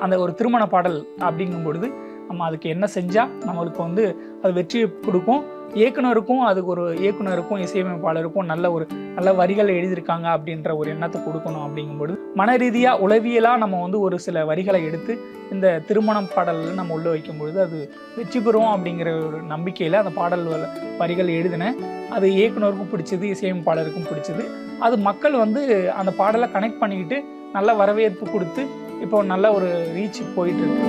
அந்த ஒரு திருமண பாடல் அப்படிங்கும் பொழுது நம்ம அதுக்கு என்ன செஞ்சால் நம்மளுக்கு வந்து அது வெற்றியை கொடுக்கும். இயக்குனருக்கும் அதுக்கு ஒரு இயக்குனருக்கும் இசையமைப்பாளருக்கும் நல்ல ஒரு நல்ல வரிகளை எழுதியிருக்காங்க அப்படின்ற ஒரு எண்ணத்தை கொடுக்கணும் அப்படிங்கும்பொழுது மன ரீதியாக உளவியலாக நம்ம வந்து ஒரு சில வரிகளை எடுத்து இந்த திருமணம் பாடலில் நம்ம உள்ள வைக்கும் பொழுது அது வெற்றி பெறும் அப்படிங்கிற ஒரு நம்பிக்கையில் அந்த பாடல் வரிகள் எழுதினேன் அது இயக்குனருக்கும் பிடிச்சது இசையமைப்பாளருக்கும் பிடிச்சது. அது மக்கள் வந்து அந்த பாடலை கனெக்ட் பண்ணிக்கிட்டு நல்ல வரவேற்பு கொடுத்து இப்போ நல்ல ஒரு ரீச் போயிட்டு இருக்கு.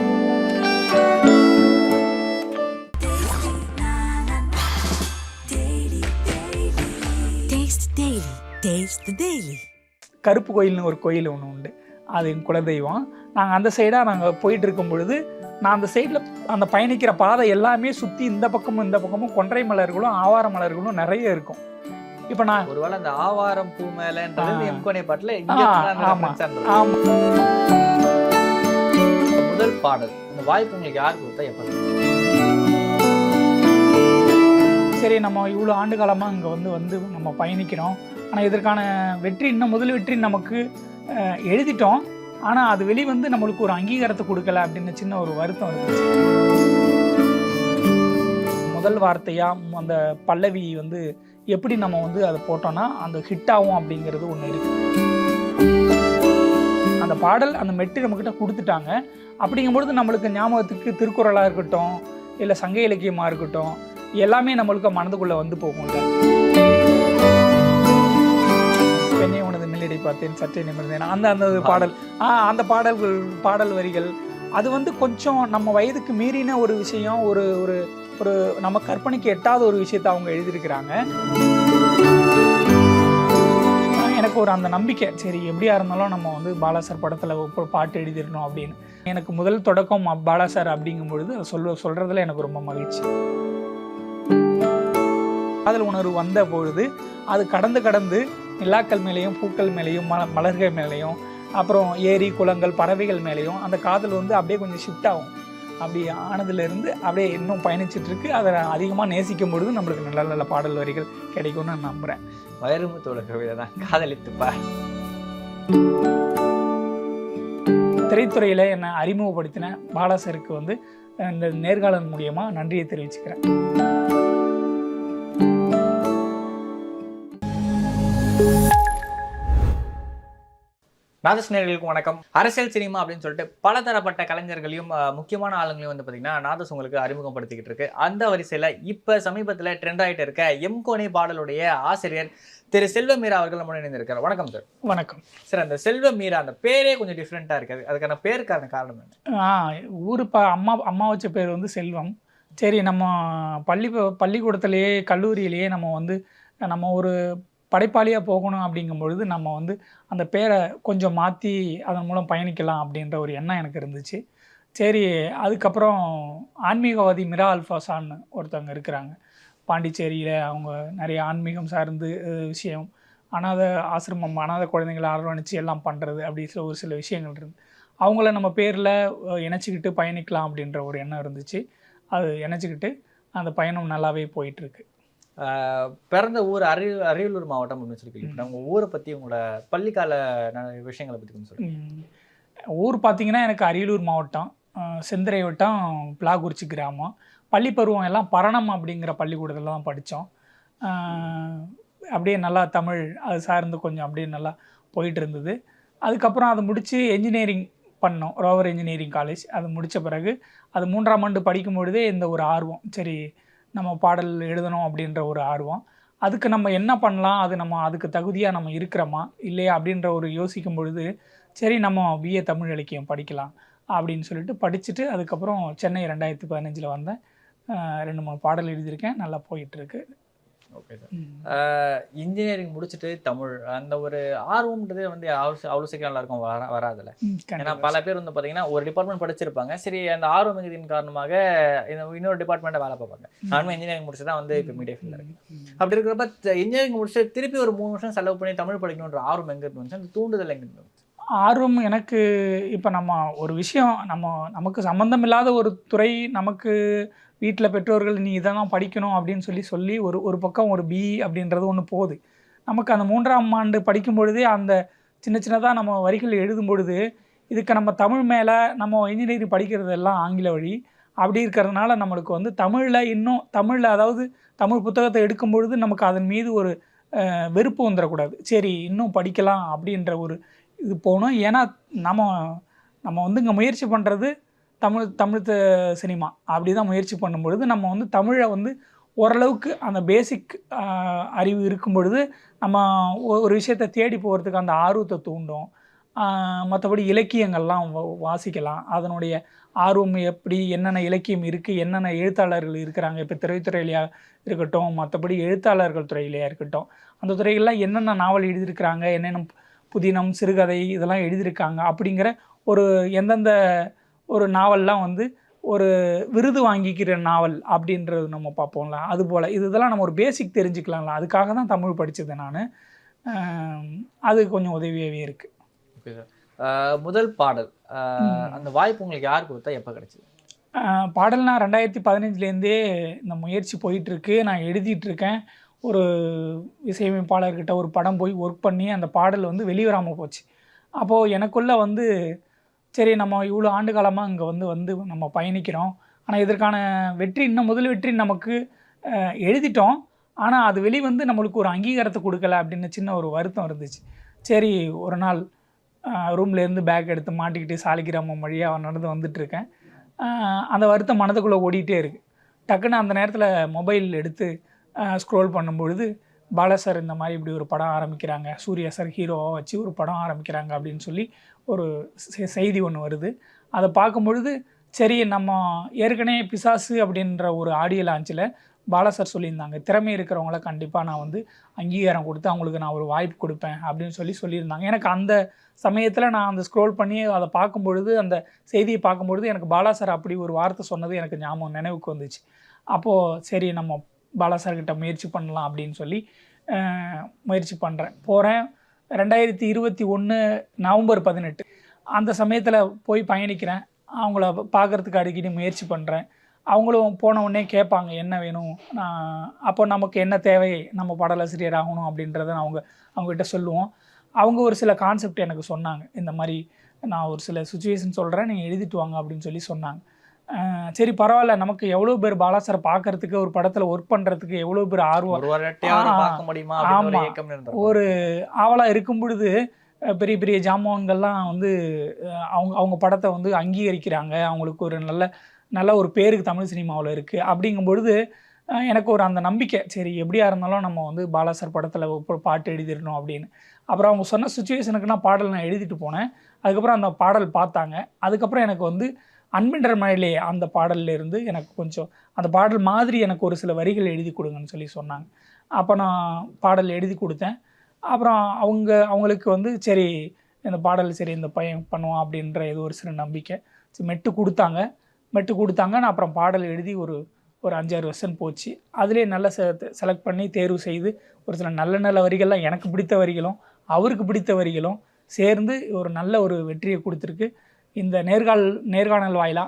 கருப்பு கோயில்னு ஒரு கோயில் ஒன்று உண்டு. அது என் குலதெய்வம். நாங்கள் அந்த சைடாக நாங்கள் போயிட்டு இருக்கும் பொழுது நான் அந்த சைடில் அந்த பயணிக்கிற பாதை எல்லாமே சுற்றி இந்த பக்கமும் இந்த பக்கமும் கொன்றை மலர்களும் ஆவார மலர்களும் நிறைய இருக்கும். இப்போ நான் ஒருவேளை அந்த ஆவாரம் பூ மேலன்றது. எம்கோனே பாட்டுல முதல் பாடல். இந்த வாய்ப்பு உங்களுக்கு யார் கொடுத்தா எப்ப சரி நம்ம இவ்வளோ ஆண்டு காலமாக இங்கே வந்து வந்து நம்ம பயணிக்கிறோம். ஆனால் இதற்கான வெற்றி இன்னும் முதல் வெற்றி நமக்கு எழுதிட்டோம். ஆனால் அது வெளிவந்து நம்மளுக்கு ஒரு அங்கீகாரத்தை கொடுக்கல அப்படின்னு சின்ன ஒரு வருத்தம் இருந்துச்சு. முதல் வார்த்தையாக அந்த பல்லவி வந்து எப்படி நம்ம வந்து அதை போட்டோம்னா அந்த ஹிட் ஆகும் அப்படிங்கிறது ஒன்று இருக்கு. அந்த பாடல் அந்த மெட்டு நம்மக்கிட்ட கொடுத்துட்டாங்க. அப்படிங்கும்பொழுது நம்மளுக்கு ஞாபகத்துக்கு திருக்குறளாக இருக்கட்டும் இல்லை சங்க இலக்கியமாக இருக்கட்டும் எல்லாமே நம்மளுக்கு மனதுக்குள்ளே வந்து போகும்ல. பெண்ணை உனது மெல்லிடை பார்த்தேன் சற்றே நிமிர்ந்தேன். அந்த அந்த ஒரு பாடல் ஆ அந்த பாடல்கள் பாடல் வரிகள் அது வந்து கொஞ்சம் நம்ம வயதுக்கு மீறின ஒரு விஷயம் ஒரு ஒரு ஒரு நம்ம கற்பனைக்கு எட்டாத ஒரு விஷயத்தை அவங்க எழுதியிருக்கிறாங்க. எனக்கு ஒரு அந்த நம்பிக்கை சரி எப்படியா இருந்தாலும் நம்ம வந்து பாலாசர் படத்தில் ஒரு பாட்டு எழுதிடணும் அப்படின்னு. எனக்கு முதல் தொடக்கம் பாலாசர் அப்படிங்கும் பொழுது அதை சொல்ல சொல்கிறதுல எனக்கு ரொம்ப மகிழ்ச்சி. காதல் உணர்வு வந்த பொழுது அது கடந்து கடந்து நிலாக்கள் மேலேயும் பூக்கள் மேலேயும் மல மலர்கள் மேலேயும் அப்புறம் ஏரி குளங்கள் பறவைகள் மேலேயும் அந்த காதல் வந்து அப்படியே கொஞ்சம் ஷிஃப்ட் ஆகும். அப்படி ஆனதுலேருந்து அப்படியே இன்னும் பயணிச்சிட்டு இருக்கு அதை அதிகமாக நேசிக்கும் பொழுது நம்மளுக்கு நல்ல நல்ல பாடல் வரிகள் கிடைக்கும்னு நான் நம்புகிறேன் வைரமுத்தோட கவிதை தான். காதலித்துப்பா திரைத்துறையில் என்னை அறிமுகப்படுத்தின பாலாசருக்கு வந்து இந்த நேர்காணல் மூலியமாக நன்றியை தெரிவிச்சுக்கிறேன். நாதஸ்நேர்களுக்கு வணக்கம். அரசியல் சினிமா அப்படின்னு சொல்லிட்டு பலதரப்பட்ட கலைஞர்களையும் முக்கியமான ஆளுங்களையும் வந்து பார்த்தீங்கன்னா நாதஸ் உங்களுக்கு அறிமுகப்படுத்திக்கிட்டு இருக்கு. அந்த வரிசையில் இப்போ சமீபத்தில் ட்ரெண்ட் ஆகிட்டு இருக்க எம்கோனே பாடலுடைய ஆசிரியர் திரு செல்வ மீரா அவர்கள் நம்ம இணைந்திருக்கார். வணக்கம் சார் வணக்கம். சார் அந்த செல்வ மீரா அந்த பேரே கொஞ்சம் டிஃப்ரெண்ட்டாக இருக்குது. அதுக்கான பேருக்கான காரணம் என்ன? ஆ ஊர் ப அம்மா அம்மா வச்ச பேர் வந்து செல்வம். சரி நம்ம பள்ளி பள்ளிக்கூடத்துலேயே கல்லூரியிலேயே நம்ம வந்து நம்ம ஒரு படைப்பாளியாக போகணும் அப்படிங்கும் பொழுது நம்ம வந்து அந்த பேரை கொஞ்சம் மாற்றி அதன் மூலம் பயணிக்கலாம் அப்படின்ற ஒரு எண்ணம் எனக்கு இருந்துச்சு. சரி அதுக்கப்புறம் ஆன்மீகவாதி மிரா அல்ஃபாசான்னு ஒருத்தவங்க இருக்கிறாங்க. பாண்டிச்சேரியில் அவங்க நிறைய ஆன்மீகம் சார்ந்து விஷயம் அனாதை ஆசிரமம் அனாதை குழந்தைங்களை அரவணைச்சு எல்லாம் பண்ணுறது அப்படி சில ஒரு சில விஷயங்கள் இருந்து அவங்கள நம்ம பேரில் இணைச்சிக்கிட்டு பயணிக்கலாம் அப்படின்ற ஒரு எண்ணம் இருந்துச்சு. அது இணைச்சிக்கிட்டு அந்த பயணம் நல்லாவே போயிட்டுருக்கு பிறந்த ஊர் அரி அரியலூர் மாவட்டம் அப்படின்னு சொல்லி கேள்விப்பட்டேன் உங்க ஊரை பத்தி உங்களோட பள்ளிக்கால விஷயங்களை பத்தி கொஞ்சம் சொல்லுங்க. ஊர் பார்த்திங்கன்னா எனக்கு அரியலூர் மாவட்டம். அஹ், செந்துறை வட்டம் பிளாகுறிச்சி கிராமம். பள்ளி பருவம் எல்லாம் பரணம் அப்படிங்கிற பள்ளிக்கூடத்தில் தான் படித்தோம். அப்படியே நல்லா தமிழ் அது சார்ந்து கொஞ்சம் அப்படியே நல்லா போயிட்டு இருந்தது. அதுக்கப்புறம் அதை முடித்து என்ஜினியரிங் பண்ணோம். ரோவர் இன்ஜினியரிங் காலேஜ் அது முடித்த பிறகு அது மூன்றாம் ஆண்டு படிக்கும் பொழுதே இந்த ஒரு ஆர்வம். சரி நம்ம பாடல் எழுதணும் அப்படின்ற ஒரு ஆர்வம். அதுக்கு நம்ம என்ன பண்ணலாம்? அது நம்ம அதுக்கு தகுதியாக நம்ம இருக்கிறோமா? இல்லையா? அப்படின்ற ஒரு யோசிக்கும் பொழுது சரி நம்ம பிஏ தமிழ் இலக்கியம் படிக்கலாம் அப்படின்னு சொல்லிட்டு படிச்சுட்டு அதுக்கப்புறம் சென்னை ரெண்டாயிரத்தி பதினஞ்சில் வந்தேன். ரெண்டு மூணு பாடல் எழுதியிருக்கேன். நல்லா போயிட்டுருக்கு. ஓகே சார் இன்ஜினியரிங் முடிச்சுட்டு தமிழ் அந்த ஒரு ஆர்வம்ன்றது வந்து அவ்வளோ சீக்கிரம் எல்லாருக்கும் வர வராதுல்ல. ஏன்னா பல பேர் வந்து பார்த்தீங்கன்னா ஒரு டிபார்ட்மெண்ட் படிச்சிருப்பாங்க. சரி அந்த ஆர்வம் மிகுதியின் காரணமாக இன்னொரு டிபார்ட்மெண்ட்டை வேலை பார்ப்பாங்க. நானும் இன்ஜினியரிங் முடிச்சு தான் வந்து இப்போ மீடியா ஃபீல்டில் இருக்கேன். அப்படி இருக்கிறப்ப இன்ஜினியரிங் முடிச்சு திருப்பி ஒரு மூணு வருஷம் செலவு பண்ணி தமிழ் படிக்கணுன்ற ஆர்வம் எங்க இருந்து வந்துச்சு? அந்த தூண்டுதல் எங்க இருந்து வந்துச்சு? ஆர்வம் எனக்கு இப்போ நம்ம ஒரு விஷயம் நம்ம நமக்கு சம்மந்தம் இல்லாத ஒரு துறை நமக்கு வீட்டில் பெற்றோர்கள் நீ இதெல்லாம் படிக்கணும் அப்படின்னு சொல்லி சொல்லி ஒரு ஒரு பக்கம் ஒரு பிஇ அப்படின்றது ஒன்று போகுது. நமக்கு அந்த மூன்றாம் ஆண்டு படிக்கும் பொழுதே அந்த சின்ன சின்னதாக நம்ம வரிகள் எழுதும் பொழுது இதுக்கு நம்ம தமிழ் மேலே நம்ம இன்ஜினியரிங் படிக்கிறது எல்லாம் ஆங்கில வழி. அப்படி இருக்கிறதுனால நம்மளுக்கு வந்து தமிழில் இன்னும் தமிழில் அதாவது தமிழ் புத்தகத்தை எடுக்கும் பொழுது நமக்கு அதன் மீது ஒரு வெறுப்பு வந்துடக்கூடாது. சரி இன்னும் படிக்கலாம் அப்படின்ற ஒரு இது போகணும். ஏன்னா நம்ம நம்ம வந்து இங்கே முயற்சி பண்ணுறது தமிழ் தமிழ் சினிமா. அப்படி தான் முயற்சி பண்ணும் பொழுது நம்ம வந்து தமிழை வந்து ஓரளவுக்கு அந்த பேசிக் அறிவு இருக்கும் பொழுது நம்ம ஒ- ஒரு விஷயத்தை தேடி போகிறதுக்கு அந்த ஆர்வத்தை தூண்டும். மற்றபடி இலக்கியங்கள்லாம் வா- வாசிக்கலாம். அதனுடைய ஆர்வம் எப்படி என்னென்ன இலக்கியம் இருக்குது என்னென்ன எழுத்தாளர்கள் இருக்கிறாங்க. இப்போ திரைத்துறையிலையாக இருக்கட்டும் மற்றபடி எழுத்தாளர்கள் துறையிலையாக இருக்கட்டும். அந்த துறைகள்லாம் என்னென்ன நாவல் எழுதியிருக்கிறாங்க என்னென்ன புதினம் சிறுகதை இதெல்லாம் எழுதியிருக்காங்க அப்படிங்கிற ஒரு எந்தெந்த ஒரு நாவல்லாம் வந்து ஒரு விருது வாங்கிக்கிற நாவல் அப்படின்றது நம்ம பார்ப்போம்ல. அதுபோல் இது இதெல்லாம் நம்ம ஒரு பேசிக் தெரிஞ்சுக்கலாம்ல. அதுக்காக தான் தமிழ் படித்தது நான். அது கொஞ்சம் உதவியாகவே இருக்குது ஓகே சார். முதல் பாடல். அந்த வாய்ப்பு உங்களுக்கு யார் கொடுத்தா எப்போ கிடைச்சது? பாடல் நான் ரெண்டாயிரத்தி பதினஞ்சுலேருந்தே இந்த முயற்சி போயிட்டுருக்கு. நான் எழுதிட்டு இருக்கேன். ஒரு இசையமைப்பாளர்கிட்ட ஒரு படம் போய் ஒர்க் பண்ணி அந்த பாடல் வந்து வெளிவராமல் போச்சு. அப்போது எனக்குள்ளே வந்து சரி நம்ம இவ்வளோ ஆண்டு காலமாக இங்கே வந்து வந்து நம்ம பயணிக்கிறோம். ஆனால் இதற்கான வெற்றி இன்னும் முதல் வெற்றி நமக்கு எழுதிட்டோம். ஆனால் அது வெளிவந்து நம்மளுக்கு ஒரு அங்கீகாரத்தை கொடுக்கல அப்படின்னு சின்ன ஒரு வருத்தம் இருந்துச்சு. சரி ஒரு நாள் ரூம்லேருந்து பேக் எடுத்து மாட்டிக்கிட்டு சாலிகிராமம் வழியாக நடந்து வந்துட்டுருக்கேன். அந்த வருத்தம் மனதுக்குள்ளே ஓடிட்டே இருக்குது டக்குன்னு அந்த நேரத்தில் மொபைல் எடுத்து ஸ்க்ரோல் பண்ணும்பொழுது பாலா சார் இந்த மாதிரி இப்படி ஒரு படம் ஆரம்பிக்கிறாங்க. சூர்யா சார் ஹீரோவாக வச்சு ஒரு படம் ஆரம்பிக்கிறாங்க அப்படின்னு சொல்லி ஒரு செ- செய்தி ஒன்று வருது. அதை பார்க்கும்பொழுது சரி நம்ம ஏற்கனவே பிசாசு அப்படின்ற ஒரு ஆடியோ லான்ச்சில் பாலா சார் சொல்லியிருந்தாங்க. திறமை இருக்கிறவங்கள கண்டிப்பாக நான் வந்து அங்கீகாரம் கொடுத்து அவங்களுக்கு நான் ஒரு வாய்ப்பு கொடுப்பேன் அப்படின்னு சொல்லி சொல்லியிருந்தாங்க. எனக்கு அந்த சமயத்தில் நான் அந்த ஸ்க்ரோல் பண்ணி அதை பார்க்கும்பொழுது அந்த செய்தியை பார்க்கும்பொழுது எனக்கு பாலா சார் அப்படி ஒரு வார்த்தை சொன்னது எனக்கு ஞாபகம் நினைவுக்கு வந்துச்சு. அப்போது சரி நம்ம பாலா சார்கிட்ட முயற்சி பண்ணலாம் அப்படின்னு சொல்லி முயற்சி பண்ணுறேன் போகிறேன் ரெண்டாயிரத்தி இருபத்தி ஒன்று நவம்பர் பதினெட்டு. அந்த சமயத்தில் போய் பயணிக்கிறேன். அவங்கள பார்க்குறதுக்கு அடிக்கடி முயற்சி பண்ணுறேன் அவங்களும் போன உடனே கேட்பாங்க என்ன வேணும்? நான் அப்போ நமக்கு என்ன தேவை? நம்ம பாடலாசிரியர் ஆகணும் அப்படின்றத அவங்க அவங்ககிட்ட சொல்லுவோம். அவங்க ஒரு சில கான்செப்ட் எனக்கு சொன்னாங்க. இந்த மாதிரி நான் ஒரு சில சுச்சுவேஷன் சொல்கிறேன் நீங்கள் எழுதிட்டு வாங்க அப்படின்னு சொல்லி சொன்னாங்க. சரி பரவாயில்ல. நமக்கு எவ்வளோ பேர் பாலாசரை பார்க்கறதுக்கு ஒரு படத்தில் ஒர்க் பண்ணுறதுக்கு எவ்வளோ பேர் ஆர்வம். ஒரு வாட்டியாவது ஆ, பார்க்க முடியுமா? அப்படின்னு ஒரு ஆமா. ஏக்கம் இருந்தது ஒரு ஆவலாக இருக்கும் பொழுது பெரிய பெரிய ஜாமான்கள்லாம் வந்து அவங்க அவங்க படத்தை வந்து அங்கீகரிக்கிறாங்க. அவங்களுக்கு ஒரு நல்ல நல்ல ஒரு பேருக்கு தமிழ் சினிமாவில் இருக்குது அப்படிங்கும் பொழுது அஹ் எனக்கு ஒரு அந்த நம்பிக்கை. சரி எப்படியா இருந்தாலும் நம்ம வந்து பாலாசர் படத்தில் பாட்டு எழுதிடணும் அப்படின்னு. அப்புறம் அவங்க சொன்ன சுச்சுவேஷனுக்கு நான் பாடல் நான் எழுதிட்டு போனேன். அதுக்கப்புறம் அந்த பாடல் பார்த்தாங்க. அதுக்கப்புறம் எனக்கு வந்து அன்பின்ற மழையிலே அந்த பாடல்லேருந்து எனக்கு கொஞ்சம் அந்த பாடல் மாதிரி எனக்கு ஒரு சில வரிகள் எழுதி கொடுங்கன்னு சொல்லி சொன்னாங்க. அப்போ நான் பாடல் எழுதி கொடுத்தேன். அப்புறம் அவங்க அவங்களுக்கு வந்து சரி இந்த பாடல் சரி இந்த பையன் பண்ணுவான் அப்படின்ற ஏதோ ஒரு சில நம்பிக்கை. மெட்டு கொடுத்தாங்க. மெட்டு கொடுத்தாங்க. நான் அப்புறம் பாடல் எழுதி ஒரு ஒரு அஞ்சாறு வருஷம் போச்சு. அதிலே நல்ல செலக்ட் பண்ணி தேர்வு செய்து ஒரு சில நல்ல நல்ல வரிகள்லாம் எனக்கு பிடித்த வரிகளும் அவருக்கு பிடித்த வரிகளும் சேர்ந்து ஒரு நல்ல ஒரு வெற்றியை கொடுத்துருக்கு. இந்த நேர்கால் நேர்காணல் வாயிலா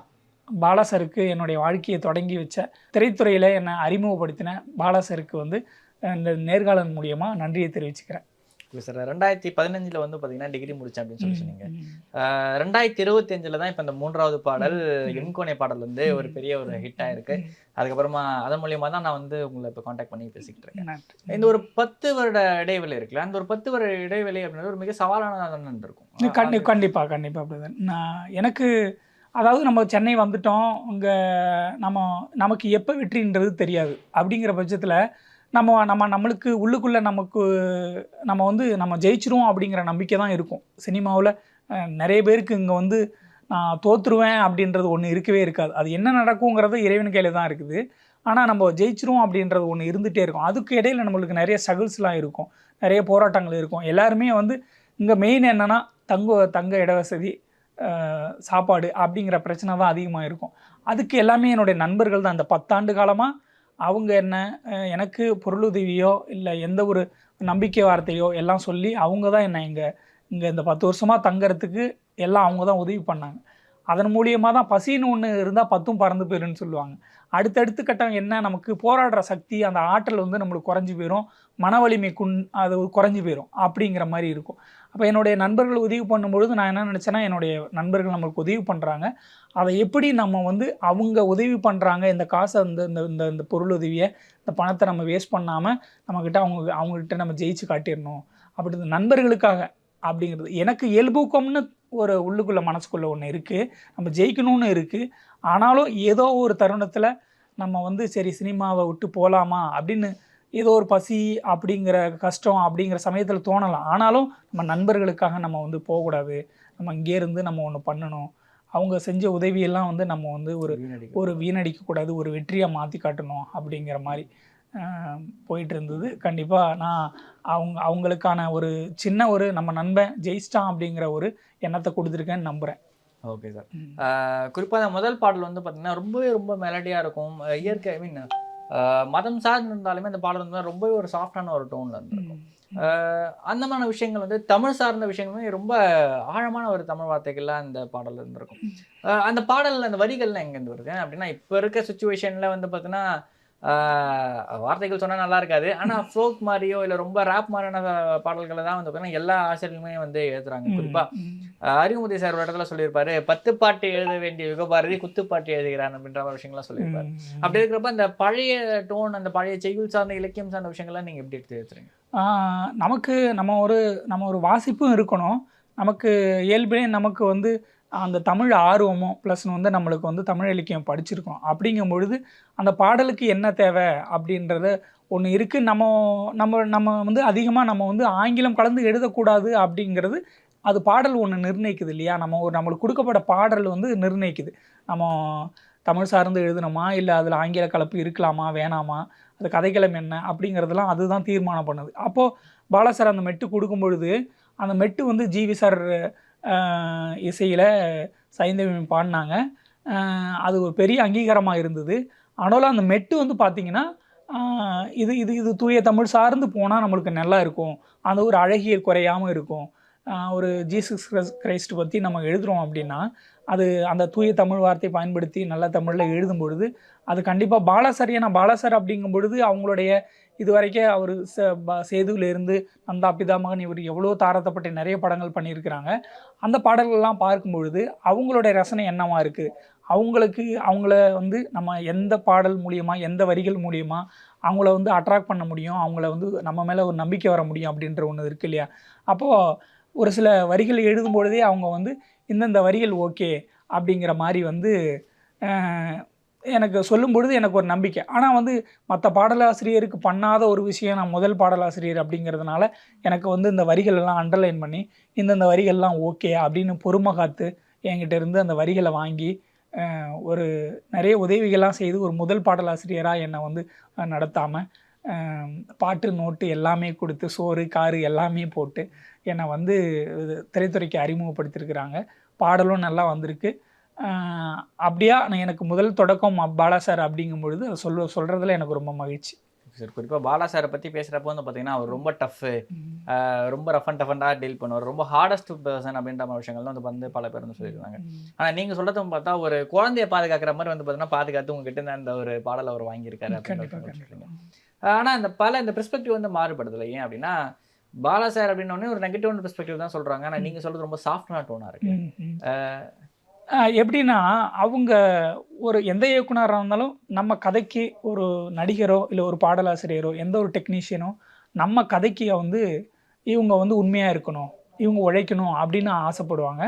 பாலாசருக்கு என்னுடைய வாழ்க்கையை தொடங்கி வச்ச திரைத்துறையில் என்னை அறிமுகப்படுத்தின பாலாசருக்கு வந்து இந்த நேர்காணல் மூலியமாக நன்றியை தெரிவிச்சுக்கிறேன். ஓகே சார் ரெண்டாயிரத்தி பதினஞ்சுல வந்து பாத்தீங்கன்னா டிகிரி முடிச்சேன் அப்படின்னு சொல்லி சொன்னீங்க. ரெண்டாயிரத்தி இருபத்தி அஞ்சுல தான் இப்ப இந்த மூன்றாவது பாடல் ம். எண்கோணை பாடல் வந்து ஒரு பெரிய ஒரு ஹிட் ஆயிருக்கு. அதுக்கப்புறமா அதன் மூலியமா தான் நான் வந்து உங்களை இப்போ காண்டாக்ட் பண்ணி பேசிக்கிட்டு இருக்கேன். இந்த ஒரு பத்து வருட இடைவெளி இருக்குல்ல அந்த ஒரு பத்து வருட இடைவெளி அப்படின்றது ஒரு மிக சவாலானதாக இருக்கும். கண்டி கண்டிப்பாக கண்டிப்பாக பிரதர் நான் எனக்கு அதாவது நம்ம சென்னை வந்துட்டோம் இங்கே நம்ம நமக்கு எப்போ வெற்றின்றது தெரியாது. அப்படிங்கிற பட்சத்தில் நம்ம நம்ம நம்மளுக்கு உள்ளுக்குள்ளே நமக்கு நம்ம வந்து நம்ம ஜெயிச்சிருவோம் அப்படிங்கிற நம்பிக்கை தான் இருக்கும். சினிமாவில் நிறைய பேருக்கு இங்கே வந்து நான் தோற்றுருவேன் அப்படின்றது ஒன்று இருக்கவே இருக்காது. அது என்ன நடக்குங்கிறது இறைவன் கையில் தான் இருக்குது. ஆனால் நம்ம ஜெயிச்சிருவோம் அப்படின்றது ஒன்று இருந்துகிட்டே இருக்கும். அதுக்கு இடையில் நம்மளுக்கு நிறைய ஸ்ட்ரகிள்ஸ்லாம் இருக்கும். நிறைய போராட்டங்கள் இருக்கும். எல்லாருமே வந்து இங்கே மெயின் என்னென்னா தங்க தங்க இடவசதி வசதி சாப்பாடு அப்படிங்கிற பிரச்சனை தான் அதிகமாக இருக்கும். அதுக்கு எல்லாமே என்னுடைய நண்பர்கள் தான். இந்த பத்தாண்டு காலமாக அவங்க என்ன எனக்கு பொருளுதவியோ இல்லை எந்த ஒரு நம்பிக்கை வார்த்தையோ எல்லாம் சொல்லி அவங்க தான் என்னை இங்கே இங்கே இந்த பத்து வருஷமாக தங்கிறதுக்கு எல்லாம் அவங்க தான் உதவி பண்ணாங்க. அதன் மூலியமாக தான் பசின்னு ஒன்று இருந்தால் பத்தும் பறந்து போயிருன்னு சொல்லுவாங்க. அடுத்தடுத்து கட்டம் என்ன நமக்கு போராடுற சக்தி அந்த ஆற்றல் வந்து நம்மளுக்கு குறைஞ்சி போயிடும் மன வலிமை குன் அது குறைஞ்சி போயிடும் அப்படிங்கிற மாதிரி இருக்கும். அப்போ என்னுடைய நண்பர்கள் உதவி பண்ணும்பொழுது நான் என்ன நினச்சேன்னா என்னுடைய நண்பர்கள் நம்மளுக்கு உதவி பண்ணுறாங்க அதை எப்படி நம்ம வந்து அவங்க உதவி பண்ணுறாங்க இந்த காசை இந்த இந்த இந்த இந்த பொருள் உதவியை இந்த பணத்தை நம்ம வேஸ்ட் பண்ணாமல் நம்மக்கிட்ட அவங்க அவங்கக்கிட்ட நம்ம ஜெயிச்சு காட்டிடணும். அப்படி நண்பர்களுக்காக அப்படிங்கிறது எனக்கு இயல்பூக்கம்னு ஒரு உள்ளுக்குள்ளே மனசுக்குள்ளே ஒன்று இருக்குது நம்ம ஜெயிக்கணும்னு இருக்குது ஆனாலும் ஏதோ ஒரு தருணத்தில் நம்ம வந்து சரி சினிமாவை விட்டு போகலாமா அப்படின்னு ஏதோ ஒரு பசி அப்படிங்கிற கஷ்டம் அப்படிங்கிற சமயத்தில் தோணலாம். ஆனாலும் நம்ம நண்பர்களுக்காக நம்ம வந்து போகக்கூடாது. நம்ம இங்கே இருந்து நம்ம ஒன்று பண்ணணும். அவங்க செஞ்ச உதவியெல்லாம் வந்து நம்ம வந்து ஒரு. ஒரு வீணடிக்கக்கூடாது. ஒரு வெற்றியாக மாற்றி காட்டணும் அப்படிங்கிற மாதிரி போயிட்டு இருந்தது. கண்டிப்பாக நான் அவங்க அவங்களுக்கான ஒரு சின்ன ஒரு நம்ம நண்பன் ஜெயிச்சிட்டான் அப்படிங்கிற ஒரு எண்ணத்தை கொடுத்துருக்கேன்னு நம்புகிறேன் ஓகே சார். குறிப்பாக முதல் பாடல் வந்து பார்த்தீங்கன்னா ரொம்பவே ரொம்ப மெலடியாக இருக்கும். இயற்கை ஐ மீன் மதம் சார்ந்து இருந்தாலுமே அந்த பாடல் வந்து ரொம்பவே ஒரு சாஃப்டான ஒரு டோனில் இருந்திருக்கும். அந்த மாதிரி விஷயங்கள் வந்து தமிழ் சார்ந்த விஷயங்களுமே ரொம்ப ஆழமான ஒரு தமிழ் வார்த்தைகள்லாம் அந்த பாடல் இருந்திருக்கும். அந்த பாடல்ல அந்த வரிகள்லாம் எங்கேருந்து வருது? அப்படின்னா இப்போ இருக்க சுச்சுவேஷனில் வந்து பார்த்தீங்கன்னா வார்த்தைகள் சொன்னா நல்லா இருக்காது. ஆனா ஃப்ளோக் மாதிரியோ இல்ல ரொம்ப ரேப் மாதிரியான பாடல்களை தான் வந்து பார்த்தீங்கன்னா எல்லா ஆசிரியர்களுமே வந்து எழுதுறாங்க. குறிப்பா ஆஹ் அறிவுமதி சார் ஒரு இடத்துல சொல்லியிருப்பாரு. பத்து பாட்டு எழுத வேண்டிய யுகபாரதி குத்துப்பாட்டு எழுதுகிறான் அப்படின்ற மாதிரி விஷயங்கள்லாம் சொல்லியிருப்பாரு. அப்படி இருக்கிறப்ப அந்த பழைய டோன் அந்த பழைய செய்யுள் சார்ந்த இலக்கியம் சார்ந்த விஷயங்கள்லாம் நீங்க எப்படி எடுத்து ஆஹ் நமக்கு நம்ம ஒரு நம்ம ஒரு வாசிப்பும் இருக்கணும். நமக்கு இயல்பிலே நமக்கு வந்து அந்த தமிழ் ஆர்வமும் ப்ளஸ் வந்து நம்மளுக்கு வந்து தமிழ் இலக்கியம் படிச்சிருக்கோம். அப்படிங்கும் பொழுது அந்த பாடலுக்கு என்ன தேவை அப்படின்றது ஒன்று இருக்குது நம்ம நம்ம நம்ம வந்து அதிகமாக நம்ம வந்து ஆங்கிலம் கலந்து எழுதக்கூடாது அப்படிங்கிறது அது பாடல் ஒன்று நிர்ணயிக்குது இல்லையா? நம்ம ஒரு நம்மளுக்கு கொடுக்கப்பட்ட பாடல் வந்து நிர்ணயிக்குது. நம்ம தமிழ் சார்ந்து எழுதணுமா? இல்லை அதில் ஆங்கில கலப்பு இருக்கலாமா? வேணாமா? அது கதைக்களம் என்ன? அப்படிங்கிறதெல்லாம் அதுதான் தீர்மானம் பண்ணுது. அப்போது பாலா சார் அந்த மெட்டு கொடுக்கும் பொழுது அந்த மெட்டு வந்து ஜிவி சார் இசையில் சைந்தவி பாடினாங்க. அது ஒரு பெரிய அங்கீகாரமாக இருந்தது. ஆனாலும் அந்த மெட்டு வந்து பார்த்திங்கன்னா இது இது இது தூய தமிழ் சார்ந்து போனால் நம்மளுக்கு நல்லா இருக்கும். அந்த ஒரு அழகியல் குறையாமல் இருக்கும். ஒரு ஜீசஸ் கிரைஸ்ட் பற்றி நம்ம எழுதுகிறோம் அப்படின்னா அது அந்த தூய தமிழ் வார்த்தை பயன்படுத்தி நல்ல தமிழில் எழுதும் பொழுது அது கண்டிப்பாக பாலாசார் ஏன்னா பாலாசார் அப்படிங்கும் பொழுது அவங்களுடைய இது வரைக்கும் அவர் சேதுவில் இருந்து நந்தா பிதாமகன் இவர் எவ்வளோ தாரத்தப்பட்ட நிறைய படங்கள் பண்ணியிருக்கிறாங்க. அந்த பாடல்கள்லாம் பார்க்கும் பொழுது அவங்களுடைய ரசனை என்னவா இருக்குது அவங்களுக்கு அவங்கள வந்து நம்ம எந்த பாடல் மூலியமாக எந்த வரிகள் மூலியமாக அவங்கள வந்து அட்ராக்ட் பண்ண முடியும்? அவங்கள வந்து நம்ம மேலே ஒரு நம்பிக்கை வர முடியும் அப்படின்ற ஒன்று இருக்கு இல்லையா? அப்போது ஒரு சில வரிகள் எழுதும் பொழுதே அவங்க வந்து இந்தந்த வரிகள் ஓகே அப்படிங்கிற மாதிரி வந்து எனக்கு சொல்லும் பொழுது எனக்கு ஒரு நம்பிக்கை. ஆனால் வந்து மற்ற பாடலாசிரியருக்கு பண்ணாத ஒரு விஷயம் நான் முதல் பாடலாசிரியர் அப்படிங்கிறதுனால எனக்கு வந்து இந்த வரிகள் எல்லாம் அண்டர்லைன் பண்ணி இந்தந்த வரிகள்லாம் ஓகே அப்படின்னு பொறுமை காத்து என்கிட்ட இருந்து அந்த வரிகளை வாங்கி ஒரு நிறைய உதவிகள்லாம் செய்து ஒரு முதல் பாடலாசிரியராக என்னை வந்து நடத்தாமல் பாட்டு நோட்டு எல்லாமே கொடுத்து சோறு காரு எல்லாமே போட்டு என்னை வந்து இது திரைத்துறைக்கு அறிமுகப்படுத்தியிருக்கிறாங்க பாடலும் நல்லா வந்திருக்கு. அப்படியா? நான் எனக்கு முதல் தொடக்கம் பாலா சார் அப்படிங்கும் பொழுது சொல்ல சொல்கிறதுல எனக்கு ரொம்ப மகிழ்ச்சி. சார் குறிப்பா பாலா சாரை பத்தி பேசுறப்ப வந்து பாத்தீங்கன்னா அவர் ரொம்ப டஃப் ரொம்ப ரஃப் அண்ட் டஃபண்டாக டீல் பண்ணுவார். ரொம்ப ஹார்டஸ்ட் பர்சன் அப்படின்ற மாதிரி விஷயங்கள் வந்து வந்து பல பேர் வந்து சொல்லியிருக்காங்க ஆனா நீங்க சொல்றத பார்த்தா ஒரு குழந்தைய பாதுகாக்கிற மாதிரி வந்து பாத்தீங்கன்னா பாதுகாத்து உங்ககிட்ட இருந்து அந்த ஒரு பாடல் அவர் வாங்கியிருக்காரு அப்படின்ற கண்டிப்பாக மாதிரி கண்டிப்பாக சொல்றீங்க. ஆனா இந்த பல இந்த பெர்ஸ்பெக்டிவ் வந்து மாறுபடுதுல ஏன் அப்படின்னா பாலா சார் அப்படின்ன ஒரு நெகட்டிவ் பெர்ஸ்பெக்டிவ் தான் சொல்றாங்க. ஆனா நீங்க சொல்றது ரொம்ப சாஃப்டான டோனா இருக்கு. ம், ம். ஆஹ் எப்படின்னா அவங்க ஒரு எந்த இயக்குனராக இருந்தாலும் நம்ம கதைக்கு ஒரு நடிகரோ இல்லை ஒரு பாடலாசிரியரோ எந்த ஒரு டெக்னீஷியனோ நம்ம கதைக்கு வந்து இவங்க வந்து உண்மையாக இருக்கணும் இவங்க உழைக்கணும் அப்படின்னு ஆசைப்படுவாங்க.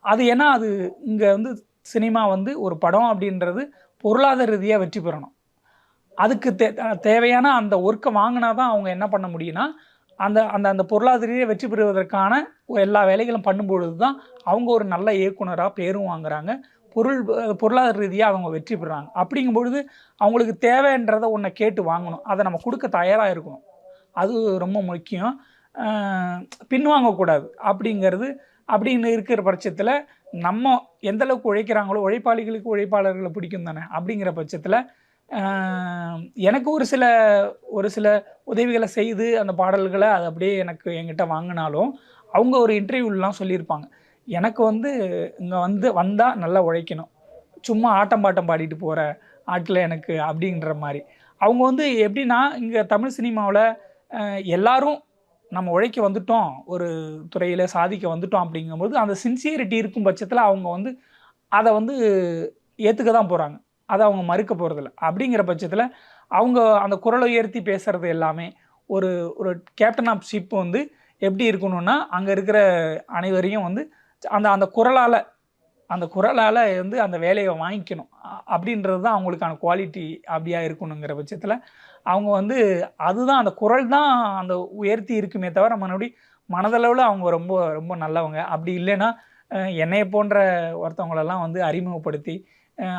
அது ஏன்னா அது இங்கே வந்து சினிமா வந்து ஒரு படம் அப்படின்றது பொருளாதார ரீதியாக வெற்றி பெறணும். அதுக்கு தே தேவையான அந்த ஒர்க்கை வாங்கினா தான் அவங்க என்ன பண்ண முடியும்னா அந்த அந்த அந்த பொருளாதாரியை வெற்றி பெறுவதற்கான எல்லா வேலைகளும் பண்ணும்பொழுது தான் அவங்க ஒரு நல்ல இயக்குனராக பேரும் வாங்குறாங்க. பொருள் பொருளாதார ரீதியாக அவங்க வெற்றி பெறாங்க. அப்படிங்கும்பொழுது அவங்களுக்கு தேவைன்றதை ஒன்றை கேட்டு வாங்கணும். அதை நம்ம கொடுக்க தயாராக இருக்கணும். அது ரொம்ப முக்கியம். பின்வாங்கக்கூடாது அப்படிங்கிறது அப்படின்னு இருக்கிற பட்சத்தில் நம்ம எந்தளவுக்கு உழைக்கிறாங்களோ உழைப்பாளிகளுக்கு உழைப்பாளர்களை பிடிக்கும் தானே? அப்படிங்கிற பட்சத்தில் எனக்கு ஒரு சில ஒரு சில உதவிகளை செய்து அந்த பாடல்களை அது அப்படியே எனக்கு என்கிட்ட வாங்கினாலும் அவங்க ஒரு இன்டர்வியூலாம் சொல்லியிருப்பாங்க. எனக்கு வந்து இங்கே வந்து வந்தால் நல்லா உழைக்கணும். சும்மா ஆட்டம் பாட்டம் பாடிட்டு போகிற ஆட்களை எனக்கு அப்படின்ற மாதிரி. அவங்க வந்து எப்படின்னா இங்கே தமிழ் சினிமாவில் எல்லாரும் நம்ம உழைக்க வந்துட்டோம் ஒரு துறையில் சாதிக்க வந்துட்டோம் அப்படிங்கும்போது அந்த சின்சியரிட்டி இருக்கும் பட்சத்தில் அவங்க வந்து அதை வந்து ஏற்றுக்க தான் போகிறாங்க அதை அவங்க மறுக்க போகிறதில்ல அப்படிங்கிற பட்சத்தில் அவங்க அந்த குரலை உயர்த்தி பேசுகிறது எல்லாமே ஒரு ஒரு கேப்டன் ஆஃப் ஷிப் வந்து எப்படி இருக்கணும்னா அங்கே இருக்கிற அனைவரையும் வந்து அந்த அந்த குரலால் அந்த குரலால் வந்து அந்த வேலையை வாங்கிக்கணும். அப்படின்றது தான் அவங்களுக்கான குவாலிட்டி அப்படியா இருக்கணுங்கிற பட்சத்தில் அவங்க வந்து அதுதான் அந்த குரல் தான் அந்த உயர்த்தி இருக்குமே தவிர மறுபடி மனதளவில் அவங்க ரொம்ப ரொம்ப நல்லவங்க. அப்படி இல்லைன்னா அஹ், என்னைய போன்ற ஒருத்தவங்களெல்லாம் வந்து அறிமுகப்படுத்தி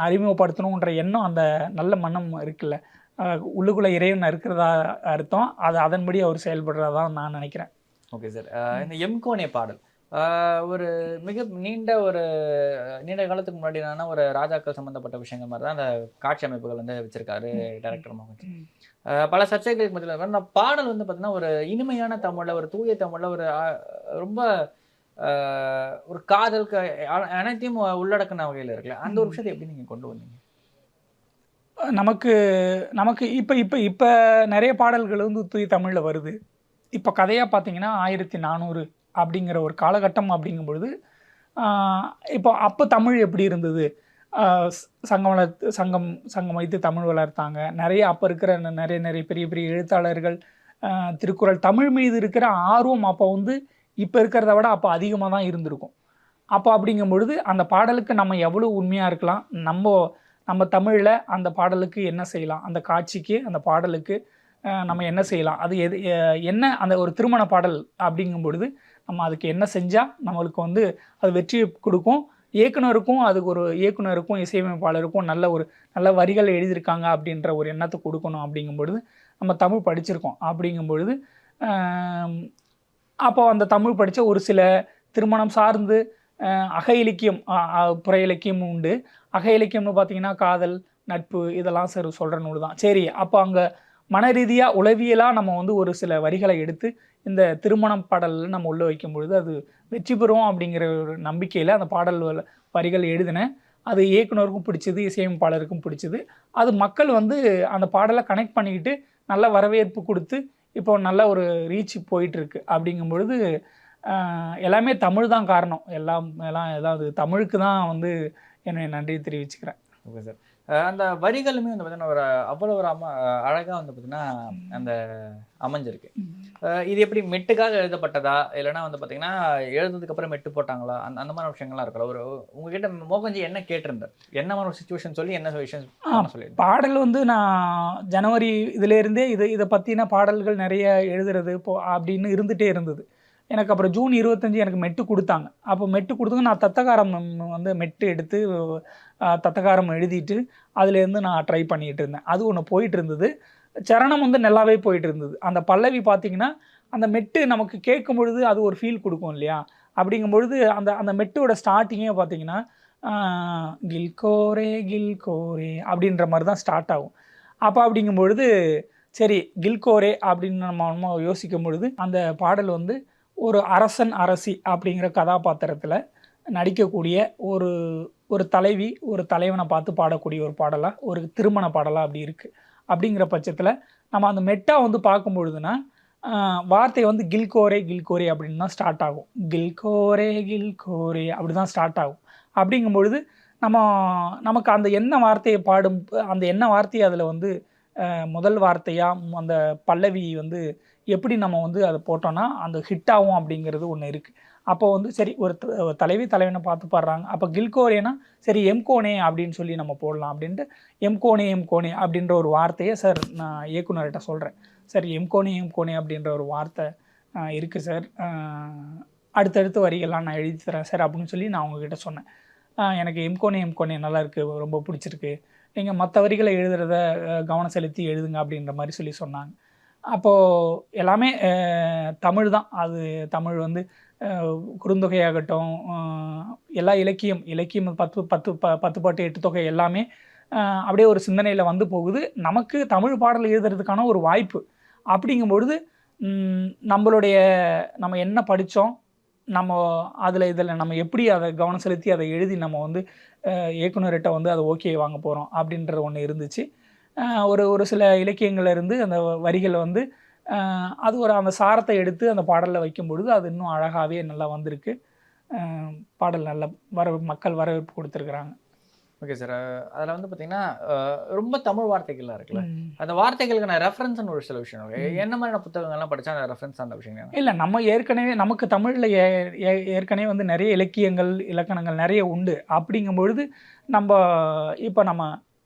அறிமுகப்படுத்தணுன்ற எண்ணம் அந்த நல்ல மனம் இருக்குல்ல. உள்ளுக்குள்ள இறைவன் இருக்கிறதா அர்த்தம். அது அதன்படி அவர் செயல்படுறதா நான் நினைக்கிறேன். ஓகே சார் இந்த எம்கோனே பாடல். ஒரு மிக நீண்ட ஒரு நீண்ட காலத்துக்கு முன்னாடி என்னன்னா ஒரு ராஜாக்கள் சம்பந்தப்பட்ட விஷயங்கள் மாதிரி தான் அந்த காட்சி அமைப்புகள் வந்து வச்சிருக்காரு டைரக்டர் மோகன் பல சர்ச்சைகளுக்கு மத்தியில் பாடல் வந்து பார்த்தீங்கன்னா ஒரு இனிமையான தமிழ்ல ஒரு தூய தமிழ்ல ஒரு ரொம்ப ஒரு காதலுக்கு அனைத்தையும் உள்ளடக்கின வகையில் இருக்குல்ல. அந்த ஒரு விஷயத்தை எப்படி நீங்கள் கொண்டு வந்தீங்க? நமக்கு நமக்கு இப்போ இப்போ இப்போ நிறைய பாடல்கள் வந்து தூய் தமிழில் வருது. இப்போ கதையாக பார்த்தீங்கன்னா ஆயிரத்தி நானூறு அப்படிங்கிற ஒரு காலகட்டம் அப்படிங்கும் பொழுது இப்போ அப்போ தமிழ் எப்படி இருந்தது? சங்கம் வளர்த்து சங்கம் சங்கம் வைத்து தமிழ் வளர்த்தாங்க. நிறைய அப்போ இருக்கிற நிறைய நிறைய பெரிய பெரிய எழுத்தாளர்கள் திருக்குறள் தமிழ் மீது இருக்கிற ஆர்வம் அப்போ வந்து இப்போ இருக்கிறத விட அப்போ அதிகமாக தான் இருந்திருக்கும். அப்போ அப்படிங்கும் பொழுது அந்த பாடலுக்கு நம்ம எவ்வளோ உண்மையாக இருக்கலாம் நம்ம நம்ம தமிழில் அந்த பாடலுக்கு என்ன செய்யலாம் அந்த காட்சிக்கு அந்த பாடலுக்கு நம்ம என்ன செய்யலாம் அது எது என்ன அந்த ஒரு திருமண பாடல் அப்படிங்கும் பொழுது நம்ம அதுக்கு என்ன செஞ்சால் நம்மளுக்கு வந்து அது வெற்றி கொடுக்கும். இயக்குனருக்கும் அதுக்கு ஒரு இயக்குனருக்கும் இசையமைப்பாளருக்கும் நல்ல ஒரு நல்ல வரிகள் எழுதியிருக்காங்க அப்படின்ற ஒரு எண்ணத்தை கொடுக்கணும் அப்படிங்கும் பொழுது நம்ம தமிழ் படிச்சிருக்கோம். அப்படிங்கும் பொழுது அப்போ அந்த தமிழ் படித்த ஒரு சில திருமணம் சார்ந்து அக இலக்கியம் புற இலக்கியம் உண்டு. அக இலக்கியம்னு பார்த்தீங்கன்னா காதல் நட்பு இதெல்லாம் சரி சொல்கிற நூல் தான். சரி அப்போ அங்கே மன ரீதியாக உளவியலாக நம்ம வந்து ஒரு சில வரிகளை எடுத்து இந்த திருமணம் பாடலில் நம்ம உள்ளே வைக்கும் பொழுது அது வெற்றி பெறும் அப்படிங்கிற ஒரு நம்பிக்கையில் அந்த பாடல் வரிகள் எழுதினேன் அது இயக்குனருக்கும் பிடிச்சது இசையமைப்பாளருக்கும் பிடிச்சது. அது மக்கள் வந்து அந்த பாடலை கனெக்ட் பண்ணிக்கிட்டு நல்ல வரவேற்பு கொடுத்து இப்போ நல்ல ஒரு ரீச் போயிட்டுருக்கு. அப்படிங்கும் பொழுது எல்லாமே தமிழ் தான் காரணம். எல்லாம் எல்லாம் ஏதாவது தமிழுக்கு தான் வந்து என்னுடைய நன்றியை தெரிவிச்சுக்கிறேன். Okay sir. அந்த வரிகளுமே வந்து பார்த்தீங்கன்னா ஒரு அவ்வளோ ஒரு அம அழகாக வந்து பார்த்தீங்கன்னா அந்த அமைஞ்சிருக்கு. இது எப்படி மெட்டுக்காக எழுதப்பட்டதா? இல்லைன்னா வந்து பார்த்தீங்கன்னா எழுதுனதுக்கு அப்புறம் மெட்டு போட்டாங்களா? அந்த அந்த மாதிரி விஷயங்கள்லாம் இருக்குல்ல. ஒரு உங்ககிட்ட மோகன்ஜி என்ன கேட்டிருந்தார்? என்ன மாதிரி ஒரு சுச்சுவேஷன் சொல்லி என்ன விஷயம் சொல்லியிருந்தார்? பாடல் வந்து நான் ஜனவரி இதிலேருந்தே இது இதை பற்றின பாடல்கள் நிறைய எழுதுறது இப்போ அப்படின்னு இருந்துகிட்டே இருந்தது. எனக்கு அப்புறம் ஜூன் இருபத்தஞ்சி எனக்கு மெட்டு கொடுத்தாங்க. அப்போ மெட்டு கொடுத்தாங்க நான் தத்தகாரம் வந்து மெட்டு எடுத்து தத்தகாரம் எழுதிட்டு அதுலேருந்து நான் ட்ரை பண்ணிகிட்டு இருந்தேன். அது ஒன்று போயிட்டு இருந்தது. சரணம் வந்து நல்லாவே போயிட்டு இருந்தது. அந்த பல்லவி பார்த்தீங்கன்னா அந்த மெட்டு நமக்கு கேட்கும் பொழுது அது ஒரு ஃபீல் கொடுக்கும் இல்லையா? அப்படிங்கும் பொழுது அந்த அந்த மெட்டோட ஸ்டார்டிங்கே பார்த்தீங்கன்னா கில்கோரே கில்கோரே அப்படின்ற மாதிரி தான் ஸ்டார்ட் ஆகும். அப்போ அப்படிங்கும் பொழுது சரி கில்கோரே அப்படின்னு நம்ம யோசிக்கும் பொழுது அந்த பாடல் வந்து ஒரு அரசன் அரசி அப்படிங்கிற கதாபாத்திரத்தில் நடிக்கக்கூடிய ஒரு ஒரு தலைவி ஒரு தலைவனை பார்த்து பாடக்கூடிய ஒரு பாடலாக ஒரு திருமண பாடலாக அப்படி இருக்குது அப்படிங்கிற பட்சத்தில் நம்ம அந்த மெட்டா வந்து பார்க்கும்பொழுதுனா வார்த்தை வந்து கில்கோரே கில்கோரே அப்படின்னு தான் ஸ்டார்ட் ஆகும். கில்கோரே கில்கோரே அப்படி தான் ஸ்டார்ட் ஆகும். அப்படிங்கும் பொழுது நம்ம நமக்கு அந்த என்ன வார்த்தையை பாடும் அந்த என்ன வார்த்தையை அதில் வந்து முதல் வார்த்தையாக அந்த பல்லவி வந்து எப்படி நம்ம வந்து அதை போட்டோம்னா அந்த ஹிட் ஆகும் அப்படிங்கிறது ஒன்று இருக்குது அப்போ வந்து சரி ஒரு ஒரு தலைவி தலைவனை பார்த்து பாடுறாங்க. அப்போ கில்கோரேனா சரி எம்கோனே அப்படின்னு சொல்லி நம்ம போடலாம் அப்படின்ட்டு எம்கோனே எம்கோனே அப்படின்ற ஒரு வார்த்தையை சார் நான் இயக்குனர்கிட்ட சொல்கிறேன் சார் எம்கோனே எம்கோனே அப்படின்ற ஒரு வார்த்தை இருக்குது சார். அடுத்தடுத்து அடுத்தடுத்த வரிகள்லாம் நான் எழுதி தரேன் சார் அப்படின்னு சொல்லி நான் அவங்கக்கிட்ட சொன்னேன். எனக்கு எம்கோனே எம்கோனே நல்லா இருக்குது ரொம்ப பிடிச்சிருக்கு. நீங்கள் மற்ற வரிகளை எழுதுறத கவனம் செலுத்தி எழுதுங்க அப்படின்ற மாதிரி சொல்லி சொன்னாங்க. அப்போது எல்லாமே தமிழ் தான். அது தமிழ் வந்து குறுந்தொகையாகட்டும் எல்லா இலக்கியம் இலக்கியம் பத்து பத்து ப பத்து பாட்டு எட்டு தொகை எல்லாமே அப்படியே ஒரு சிந்தனையில் வந்து போகுது. நமக்கு தமிழ் பாடல் எழுதுறதுக்கான ஒரு வாய்ப்பு. அப்படிங்கும்பொழுது நம்மளுடைய நம்ம என்ன படித்தோம் நம்ம அதில் இதில் நம்ம எப்படி அதை கவனம் செலுத்தி அதை எழுதி நம்ம வந்து இயக்குனர்கிட்ட வந்து அதை ஓகே வாங்க போகிறோம் அப்படின்ற ஒன்று இருந்துச்சு. ஒரு ஒரு சில இலக்கியங்கள்ல இருந்து அந்த வரிகளை வந்து அது ஒரு அந்த சாரத்தை எடுத்து அந்த பாடலில் வைக்கும் பொழுது அது இன்னும் அழகாகவே நல்லா வந்திருக்கு. பாடல் நல்ல வர மக்கள் வரவேற்பு கொடுத்துருக்குறாங்க. Okay sir. அதில் வந்து பார்த்தீங்கன்னா ரொம்ப தமிழ் வார்த்தைகள்லாம் இருக்குல்ல. அந்த வார்த்தைகளுக்கான ரெஃபரன்ஸ்னு ஒரு சில விஷயம் இருக்கு. என்ன மாதிரியான புத்தகங்கள்லாம் படிச்சா அந்த ரெஃபரன்ஸ் அந்த விஷயம் இல்லை நம்ம ஏற்கனவே நமக்கு தமிழில் ஏற்கனவே வந்து நிறைய இலக்கியங்கள் இலக்கணங்கள் நிறைய உண்டு. அப்படிங்கும் பொழுது நம்ம இப்போ நம்ம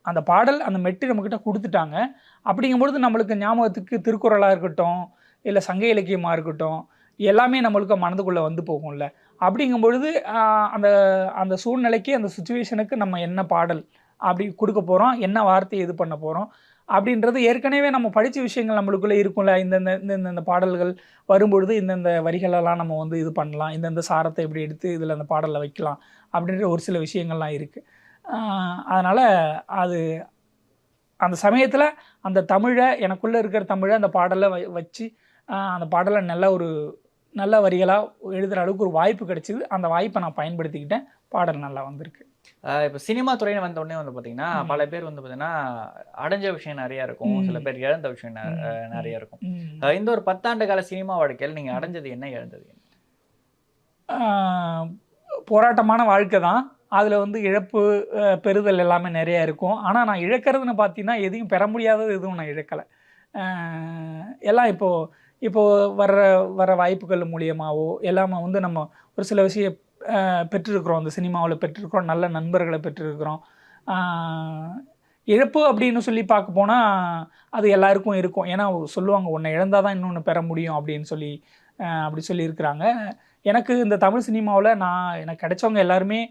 அந்த பாடல் அந்த மெட்டு நம்மக்கிட்ட கொடுத்துட்டாங்க. அப்படிங்கும்பொழுது நம்மளுக்கு ஞாபகத்துக்கு திருக்குறளாக இருக்கட்டும் இல்லை சங்க இலக்கியமாக இருக்கட்டும் எல்லாமே நம்மளுக்கு மனதுக்குள்ளே வந்து போகும்ல. அப்படிங்கும்பொழுது அந்த அந்த சூழ்நிலைக்கு அந்த சுச்சுவேஷனுக்கு நம்ம என்ன பாடல் அப்படி கொடுக்க போகிறோம் என்ன வார்த்தையை இது பண்ண போகிறோம் அப்படின்றது ஏற்கனவே நம்ம படித்த விஷயங்கள் நம்மளுக்குள்ளே இருக்கும்ல. இந்தந்த இந்தந்த பாடல்கள் வரும்பொழுது இந்தந்த வரிகளெல்லாம் நம்ம வந்து இது பண்ணலாம் இந்தந்த சாரத்தை இப்படி எடுத்து இதில் அந்த பாடலில் வைக்கலாம் அப்படின்ற ஒரு சில விஷயங்கள்லாம் இருக்குது அதனால் அது அந்த சமயத்தில் அந்த தமிழை எனக்குள்ளே இருக்கிற தமிழை அந்த பாடலை வ வச்சு அந்த பாடலை நல்ல ஒரு நல்ல வரிகளாக எழுதுகிற அளவுக்கு ஒரு வாய்ப்பு கிடைச்சிது. அந்த வாய்ப்பை நான் பயன்படுத்திக்கிட்டேன். பாடல் நல்லா வந்திருக்கு. இப்போ சினிமா துறையில வந்த உடனே வந்து பார்த்தீங்கன்னா. பல பேர் வந்து பார்த்தீங்கன்னா அடைஞ்ச விஷயம் நிறைய இருக்கும். சில பேர் இழந்த விஷயம் நிறைய இருக்கும். இந்த ஒரு பத்தாண்டு கால சினிமா வாழ்க்கையில் நீங்க அடைஞ்சது என்ன இழந்தது போராட்டமான வாழ்க்கை தான். அதில் வந்து இழப்பு பெறுதல் எல்லாமே நிறையா இருக்கும். ஆனால் நான் இழக்கிறதுன்னு பார்த்தீங்கன்னா எதையும் பெற முடியாதது எதுவும் நான் இழக்கலை. எல்லாம் இப்போது இப்போது வர்ற வர வாய்ப்புகள் மூலியமாகவோ எல்லாமே வந்து நம்ம ஒரு சில விஷயம் பெற்றிருக்கிறோம். அந்த சினிமாவில் பெற்றிருக்கிறோம். நல்ல நண்பர்களை பெற்றிருக்கிறோம். இழப்பு அப்படின்னு சொல்லி பார்க்க போனால் அது எல்லாருக்கும் இருக்கும். ஏன்னா சொல்லுவாங்க ஒன்றை இழந்தால் தான் இன்னொன்று பெற முடியும் அப்படின்னு சொல்லி அப்படி சொல்லியிருக்கிறாங்க. எனக்கு இந்த தமிழ் சினிமாவில் நான் எனக்கு கிடைச்சவங்க எல்லாருமே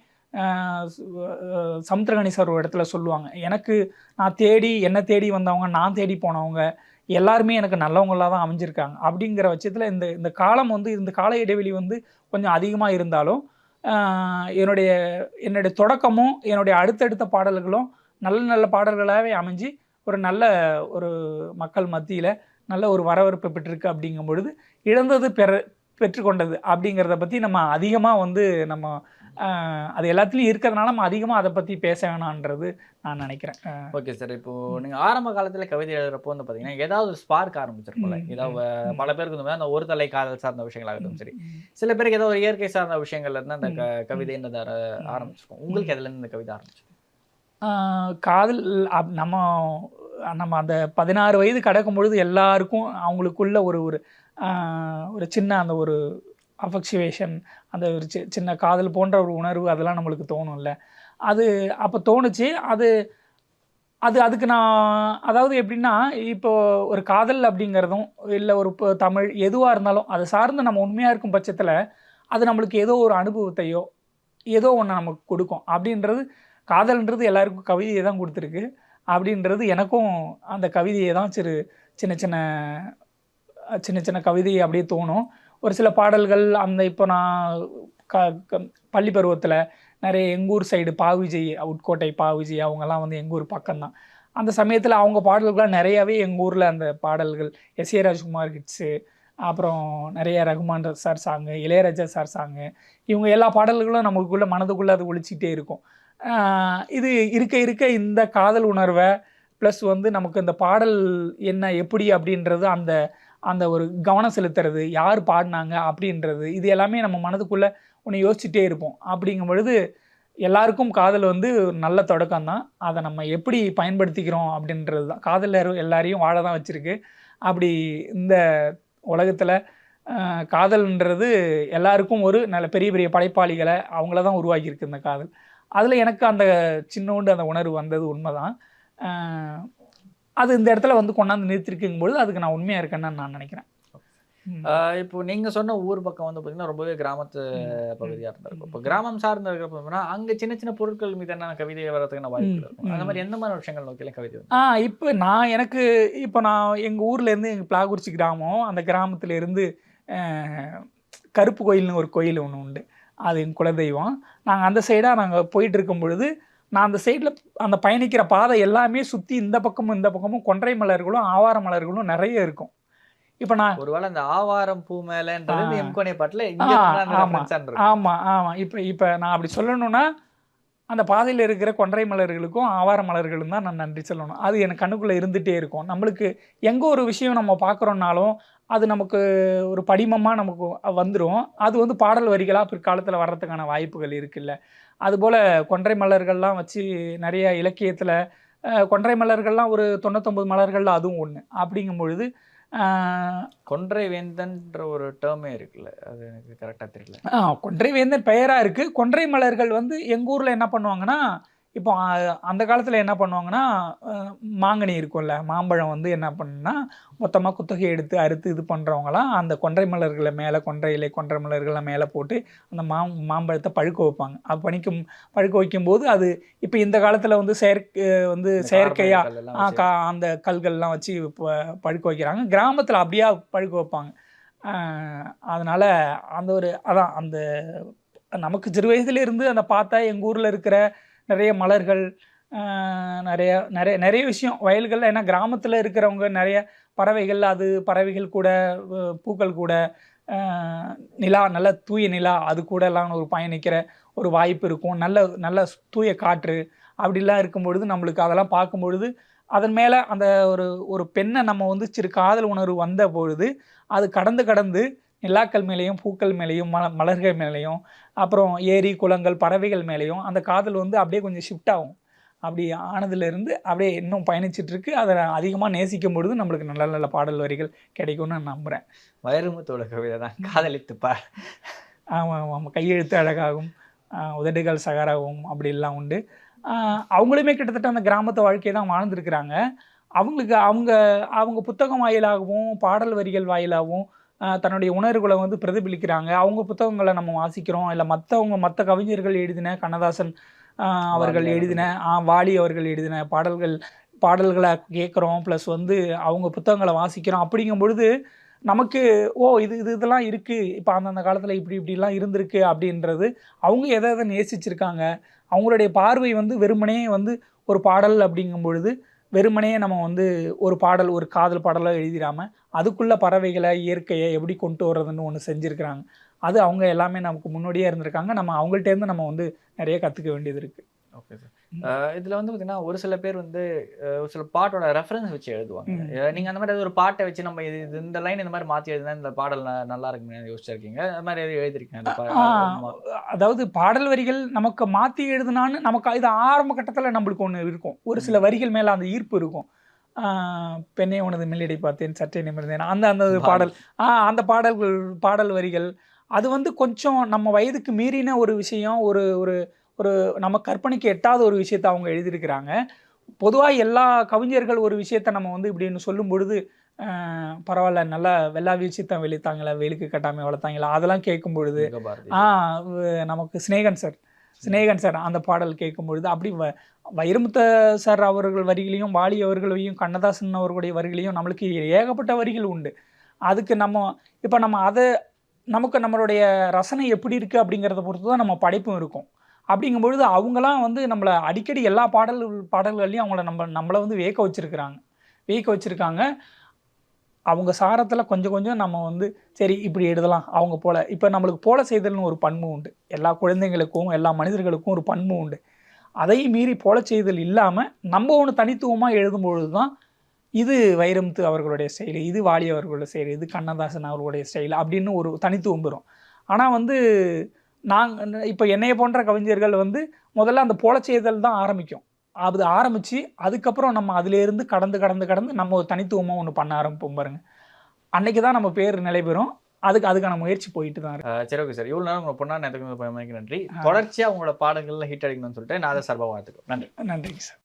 சமுத்திரகணி சார் ஒரு இடத்துல சொல்லுவாங்க. எனக்கு நான் தேடி என்ன தேடி வந்தவங்க நான் தேடி போனவங்க எல்லாருமே எனக்கு நல்லவங்களாக தான் அமைஞ்சிருக்காங்க. அப்படிங்கிற பட்சத்தில் இந்த இந்த காலம் வந்து இந்த கால இடைவெளி வந்து கொஞ்சம் அதிகமாக இருந்தாலும் என்னுடைய என்னுடைய தொடக்கமும் என்னுடைய அடுத்தடுத்த பாடல்களும் நல்ல நல்ல பாடல்களாகவே அமைஞ்சு ஒரு நல்ல ஒரு மக்கள் மத்தியில் நல்ல ஒரு வரவேற்பு பெற்றிருக்கு அப்படிங்கும் பொழுது இழந்தது பெற பெற்றுக்கொண்டது அப்படிங்கிறத பற்றி நம்ம அதிகமாக வந்து நம்ம அது எல்லாத்துலேயும் இருக்கிறதுனால நம்ம அதிகமாக அதை பற்றி பேச வேணான்றது நான் நினைக்கிறேன். ஓகே சார் இப்போ நீங்க ஆரம்ப காலத்துல கவிதை எழுதுறப்போ வந்து பாத்தீங்கன்னா ஏதாவது ஸ்பார்க் ஆரம்பிச்சிருக்கும்ல ம், ஏதாவது பல பேருக்கு வந்து அந்த ஒரு தலை காதல் சார்ந்த விஷயங்களாகட்டும் சரி. சில பேருக்கு ஏதோ ஒரு இயற்கை சார்ந்த விஷயங்கள்ல இருந்து அந்த க- கவிதைன்றது ஆர- ஆரம்பிச்சிருக்கும். உங்களுக்கு எதுல இருந்து இந்த கவிதை ஆரம்பிச்சு காதல் நம்ம நம்ம அந்த பதினாறு வயது கடக்கும் பொழுது எல்லாருக்கும் அவங்களுக்குள்ள ஒரு ஒரு ஒரு சின்ன அந்த ஒரு அஃபெக்சுவேஷன் அந்த ஒரு சி சின்ன காதல் போன்ற ஒரு உணர்வு அதெல்லாம் நம்மளுக்கு தோணும்ல. அது அப்போ தோணுச்சு. அது அது அதுக்கு நான் அதாவது எப்படின்னா இப்போ ஒரு காதல் அப்படிங்கிறதும் இல்லை ஒரு இப்போ தமிழ் எதுவாக இருந்தாலும் அதை சார்ந்து நம்ம உண்மையாக இருக்கும் பட்சத்தில் அது நம்மளுக்கு ஏதோ ஒரு அனுபவத்தையோ ஏதோ ஒன்று நமக்கு கொடுக்கும். அப்படின்றது காதல்ன்றது எல்லாருக்கும் கவிதையை தான் கொடுத்துருக்கு. அப்படின்றது எனக்கும் அந்த கவிதையை தான் சிறு சின்ன சின்ன சின்ன சின்ன கவிதையை அப்படியே தோணும். ஒரு சில பாடல்கள் அந்த இப்போ நான் க க- பள்ளி பருவத்தில் நிறைய எங்கூர் சைடு பாவிஜய் உட்கோட்டை பாவிஜி அவங்கெல்லாம் வந்து எங்கூர் பக்கம்தான். அந்த சமயத்தில் அவங்க பாடல்கள்லாம் நிறையாவே எங்கள் ஊரில் அந்த பாடல்கள் எஸ் ஏ ராஜ்குமார் ஹிட்ஸு அப்புறம் நிறைய Rahman sir song Ilaiyaraaja sir song இவங்க எல்லா பாடல்களும் நமக்குள்ளே மனதுக்குள்ளே அது ஒழிச்சிக்கிட்டே இருக்கும். இது இருக்க இருக்க இந்த காதல் உணர்வை ப்ளஸ் வந்து நமக்கு இந்த பாடல் என்ன எப்படி அப்படின்றது அந்த அந்த ஒரு கவனம் செலுத்துறது யார் பாடினாங்க அப்படின்றது இது எல்லாமே நம்ம மனதுக்குள்ளே ஒன்று யோசிச்சுட்டே இருப்போம். அப்படிங்கும் பொழுது எல்லாருக்கும் காதல் வந்து நல்ல தொடக்கம் தான் அதை நம்ம எப்படி பயன்படுத்திக்கிறோம் அப்படின்றது தான். காதல் எல்லாரையும் வாழ தான் வச்சுருக்கு. அப்படி இந்த உலகத்தில் காதல்ன்றது எல்லாருக்கும் ஒரு நல்ல பெரிய பெரிய படைப்பாளிகளை அவங்கள தான் உருவாக்கியிருக்கு இந்த காதல். அதில் எனக்கு அந்த சின்னோண்டு அந்த உணர்வு வந்தது உண்மைதான். தான் அது இந்த இடத்துல வந்து கொண்டாந்து நிறுத்திருக்குங்கும் பொழுது அதுக்கு நான் உண்மையாக இருக்கேன்னு நான் நினைக்கிறேன். இப்போ நீங்க சொன்ன ஊர் பக்கம் வந்து பாத்தீங்கன்னா ரொம்பவே கிராமத்து பகுதியா இருந்திருக்கும். இப்போ கிராமம் சார்ந்த இருக்கிறப்ப அங்க சின்ன சின்ன பொருட்கள் மீதான கவிதை வர்றதுக்கான வாய்ப்புகள் இருக்கும்? அந்த மாதிரி எந்த மாதிரி விஷயங்கள் நோக்கில கவிதை ஆ இப்போ நான் எனக்கு இப்போ நான் எங்கள் ஊர்லேருந்து எங்கள் பிளாகுறிச்சி கிராமம் அந்த கிராமத்துல இருந்து அஹ், கருப்பு கோயில்னு ஒரு கோயில் ஒன்று உண்டு. அது என் குலதெய்வம். நாங்கள் அந்த சைடாக நாங்கள் போயிட்டு இருக்கும் பொழுது நான் அந்த சைடில் அந்த பயணிக்கிற பாதை எல்லாமே சுற்றி இந்த பக்கமும் இந்த பக்கமும் கொன்றை மலர்களும் ஆவார மலர்களும் நிறைய இருக்கும் இப்போ நான் ஒருவேளை அந்த ஆவாரம் பூ மேலன்றது. எம்கோனே பாட்டுல இங்க ஆ, இருந்து அந்த ஆமா. reference ஆ இருந்திருக்கும். ஆமாம் ஆமாம் இப்போ இப்போ நான் அப்படி சொல்லணும்னா அந்த பாதையில் இருக்கிற கொன்றை மலர்களுக்கும் ஆவார மலர்களும் தான் நான் நன்றி சொல்லணும் அது எனக்கு கண்ணுக்குள்ளே இருந்துகிட்டே இருக்கும் நம்மளுக்கு எங்கே ஒரு விஷயம் நம்ம பார்க்குறோன்னாலும் அது நமக்கு ஒரு படிமமாக நமக்கு வந்துடும் அது வந்து பாடல் வரிகளாக பிற்காலத்தில் வர்றதுக்கான வாய்ப்புகள் இருக்குல்ல அதுபோல் கொன்றை மலர்கள்லாம் வச்சு நிறைய இலக்கியத்தில் கொன்றை மலர்கள்லாம் ஒரு தொண்ணூத்தொம்பது மலர்களில் அதுவும் ஒன்று அப்படிங்கும் பொழுது கொன்றை வேந்தன்ற ஒரு டேர்மே இருக்குல்ல அது எனக்கு கரெக்டா தெரியல. ஆ கொன்றை வேந்தன் பெயராக இருக்குது கொன்றை மலர்கள் வந்து எங்கள் ஊரில் என்ன பண்ணுவாங்கன்னா இப்போ அந்த காலத்தில் என்ன பண்ணுவாங்கன்னா மாங்கனி இருக்கும்ல மாம்பழம் வந்து என்ன பண்ணுன்னா மொத்தமாக குத்தகை எடுத்து அறுத்து இது பண்ணுறவங்களாம் அந்த கொன்றை மலர்களை மேலே கொன்றை இலை கொன்றை மலர்களை மேலே போட்டு அந்த மா மாம்பழத்தை பழுக்க வைப்பாங்க. அது பணிக்கும் பழுக்க வைக்கும்போது அது இப்போ இந்த காலத்தில் வந்து செயற்கை வந்து செயற்கையாக. கா அந்த கல்கள்லாம் வச்சு ப- பழுக்க வைக்கிறாங்க. கிராமத்தில் அப்படியே பழுக்க வைப்பாங்க. அதனால் அந்த ஒரு அதான் அந்த நமக்கு சிறு வயதுல இருந்து அந்த பார்த்தா எங்கள் ஊரில் இருக்கிற நிறைய மலர்கள் நிறைய நிறைய நிறைய விஷயம். வயல்களில் ஏன்னா கிராமத்தில் இருக்கிறவங்க நிறைய பறவைகள் அது பறவைகள் கூட பூக்கள் கூட நிலா நல்ல தூய நிலா அது கூட எல்லாம் ஒரு பயணிக்கிற ஒரு வாய்ப்பு இருக்கும். நல்ல நல்ல தூய காற்று அப்படிலாம் இருக்கும் பொழுது நம்மளுக்கு அதெல்லாம் பார்க்கும்பொழுது அதன் மேலே அந்த ஒரு ஒரு பெண்ணை நம்ம வந்து சிறு காதல் உணர்வு வந்த பொழுது அது கடந்து கடந்து நிலாக்கள் மேலேயும் பூக்கள் மேலேயும் மல மலர்கள் மேலேயும் அப்புறம் ஏரி குளங்கள் பறவைகள் மேலேயும் அந்த காதல் வந்து அப்படியே கொஞ்சம் ஷிஃப்ட் ஆகும். அப்படி ஆனதுலேருந்து அப்படியே இன்னும் பயணிச்சிட்டு இருக்கு அதை அதிகமாக நேசிக்கும் பொழுது நம்மளுக்கு நல்ல நல்ல பாடல் வரிகள் கிடைக்கும்னு நான் நம்புகிறேன் வைரமுத்தோட கவிதை தான். காதலித்து பார் ஆமாம் ஆமாம் ஆமாம் கையெழுத்து அழகாகும் உதடுகள் சகாராகும் அப்படிலாம் உண்டு. அவங்களுமே கிட்டத்தட்ட அந்த கிராமத்து வாழ்க்கையை தான் வாழ்ந்துருக்கிறாங்க. அவங்களுக்கு அவங்க அவங்க புத்தகம் வாயிலாகவும் பாடல் வரிகள் வாயிலாகவும் தன்னுடைய உணர்வுகளை வந்து பிரதிபலிக்கிறாங்க. அவங்க புத்தகங்களை நம்ம வாசிக்கிறோம். இல்லை மற்றவங்க மற்ற கவிஞர்கள் எழுதின கண்ணதாசன் அவர்கள் எழுதின வாலி அவர்கள் எழுதின பாடல்கள் பாடல்களை கேட்குறோம். ப்ளஸ் வந்து அவங்க புத்தகங்களை வாசிக்கிறோம். அப்படிங்கும் பொழுது நமக்கு ஓ இது இது இதெல்லாம் இருக்குது இப்போ அந்தந்த காலத்தில் இப்படி இப்படிலாம் இருந்திருக்கு அப்படின்றது அவங்க எதை எதை நேசிச்சிருக்காங்க? அவங்களுடைய பார்வை வந்து வெறுமனே வந்து ஒரு பாடல் அப்படிங்கும் பொழுது வெறுமனே நம்ம வந்து ஒரு பாடல் ஒரு காதல் பாடலாக எழுதிடாமல் அதுக்குள்ளே பறவைகளை இயற்கையை எப்படி கொண்டு வர்றதுன்னு ஒன்று செஞ்சுருக்கிறாங்க. அது அவங்க எல்லாமே நமக்கு முன்னோடியாக இருந்திருக்காங்க. நம்ம அவங்கள்ட்டேருந்து நம்ம வந்து நிறைய கற்றுக்க வேண்டியது இருக்குது ஓகே சார் இதுல வந்து பாத்தீங்கன்னா ஒரு சில பேர் வந்து ஒரு சில பாட்டோட ரெஃபரன்ஸ் வச்சு எழுதுவாங்க. ம். அஹ், நீங்க அந்த மாதிரி ஏதாவது ஒரு பாட்டை வச்சு நம்ம இது இந்த லைன் இந்த மாதிரி மாத்தி எழுதினா இந்த பாடல் நல்லா இருக்குன்னு யோசிச்சிருக்கீங்க அந்த மாதிரி எதுவும் ஆமா. அதாவது பாடல் வரிகள் நமக்கு மாற்றி எழுதுனான்னு நமக்கு இது ஆரம்ப கட்டத்தில் நம்மளுக்கு ஒன்று இருக்கும். ஒரு சில வரிகள் மேலே அந்த ஈர்ப்பு இருக்கும். பெண்ணே உனது மெல்லிடை பார்த்தேன் சற்றே நிமிர்ந்தேன். அந்த அந்த பாடல். ஆ அந்த பாடல்கள் பாடல் வரிகள். அது வந்து கொஞ்சம் நம்ம வயதுக்கு மீறின ஒரு விஷயம் ஒரு ஒரு ஒரு நம்ம கற்பனைக்கு எட்டாத ஒரு விஷயத்தை அவங்க எழுதியிருக்கிறாங்க. பொதுவாக எல்லா கவிஞர்கள் ஒரு விஷயத்தை நம்ம வந்து இப்படின்னு சொல்லும் பொழுது பரவாயில்ல நல்லா வெள்ளா வீழ்ச்சித்தான் வெளித்தாங்களா வெயிலுக்கு கட்டாமல் வளர்த்தாங்களா அதெல்லாம் கேட்கும் பொழுது. ஆ நமக்கு சிநேகன் சார் சிநேகன் சார் அந்த பாடல் கேட்கும் பொழுது அப்படி வ வைரமுத்த சார் அவர்கள் வரிகளையும் வாலி அவர்களையும் கண்ணதாசன் அவர்களுடைய வரிகளையும் நம்மளுக்கு ஏகப்பட்ட வரிகள் உண்டு. அதுக்கு நம்ம இப்போ நம்ம அதை நமக்கு நம்மளுடைய ரசனை எப்படி இருக்குது அப்படிங்கிறத பொறுத்து தான் நம்ம படைப்பும் இருக்கும். அப்படிங்கும் பொழுது அவங்களாம் வந்து நம்மளை அடிக்கடி எல்லா பாடல் பாடல்கள்லையும் அவங்கள நம்ம நம்மளை வந்து வியக்க வச்சுருக்கிறாங்க. வியக்க வச்சுருக்காங்க. அவங்க சாரத்தில் கொஞ்சம் கொஞ்சம் நம்ம வந்து சரி இப்படி எழுதலாம் அவங்க போல. இப்போ நம்மளுக்கு போல செய்தல்னு ஒரு பண்பு உண்டு. எல்லா குழந்தைங்களுக்கும் எல்லா மனிதர்களுக்கும் ஒரு பண்பு உண்டு. அதையும் மீறி போல செய்தல் இல்லாமல் நம்ம ஒன்று தனித்துவமாக எழுதும்பொழுது தான் இது வைரமுத்து அவர்களுடைய செயல் இது வாலி அவர்களுடைய செயல் இது கண்ணதாசன் அவர்களுடைய ஸ்டைல் அப்படின்னு ஒரு தனித்துவம் பெறும். ஆனால் வந்து நாங்கள் இப்போ என்னைய போன்ற கவிஞர்கள் வந்து முதல்ல அந்த போல செய்தல் தான் ஆரம்பிக்கும். அது ஆரம்பித்து அதுக்கப்புறம் நம்ம அதிலேருந்து கடந்து கடந்து கடந்து நம்ம ஒரு தனித்துவமாக ஒன்று பண்ண ஆரம்பிப்போம் பாருங்க. அன்னைக்கு தான் நம்ம பேர் நிலை பெறும். அதுக்கு அதுக்கான முயற்சி போயிட்டு தான் இருக்கு. சரி ஓகே சார். இவ்வளவு நேரம் உங்க பொண்ணா நேரத்துக்கு நன்றி. தொடர்ச்சியா உங்களோட பாடல்கள்ல ஹிட் அடிக்கணும்னு சொல்லிட்டு நான் அதை சார்பாக வாழ்த்துக்கிறேன் நன்றி. நன்றிங்க சார்.